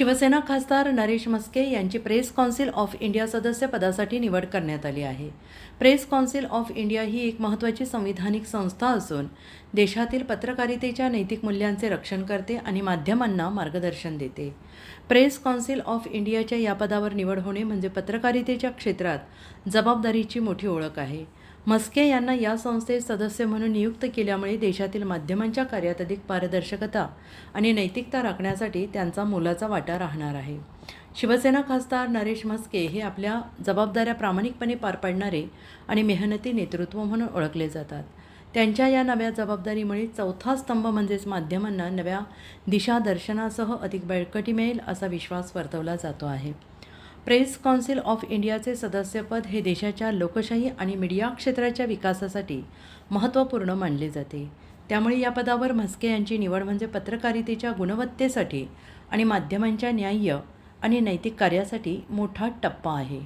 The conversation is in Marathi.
शिवसेना खासदार नरेश मस्के यांची प्रेस कौन्सिल ऑफ इंडिया सदस्य पदासाठी निवड करण्यात आली आहे. प्रेस कौन्सिल ऑफ इंडिया ही एक महत्त्वाची संविधानिक संस्था असून देशातील पत्रकारितेच्या नैतिक मूल्यांचे रक्षण करते आणि माध्यमांना मार्गदर्शन देते. प्रेस कौन्सिल ऑफ इंडियाच्या या पदावर निवड होणे म्हणजे पत्रकारितेच्या क्षेत्रात जबाबदारीची मोठी ओळख आहे. मस्के यांना या संस्थेत सदस्य म्हणून नियुक्त केल्यामुळे देशातील माध्यमांच्या कार्यात अधिक पारदर्शकता आणि नैतिकता राखण्यासाठी त्यांचा मोलाचा वाटा राहणार आहे. शिवसेना खासदार नरेश मस्के हे आपल्या जबाबदाऱ्या प्रामाणिकपणे पार पाडणारे आणि मेहनती नेतृत्व म्हणून ओळखले जातात. त्यांच्या या नव्या जबाबदारीमुळे चौथा स्तंभ म्हणजेच माध्यमांना नव्या दिशादर्शनासह अधिक बळकटी मिळेल असा विश्वास वर्तवला जातो आहे. प्रेस कौन्सिल ऑफ इंडियाचे सदस्यपद हे देशाच्या लोकशाही आणि मीडिया क्षेत्राच्या विकासासाठी महत्त्वपूर्ण मानले जाते. त्यामुळे या पदावर म्हस्के यांची निवड म्हणजे पत्रकारितेच्या गुणवत्तेसाठी आणि माध्यमांच्या न्याय्य आणि नैतिक कार्यासाठी मोठा टप्पा आहे.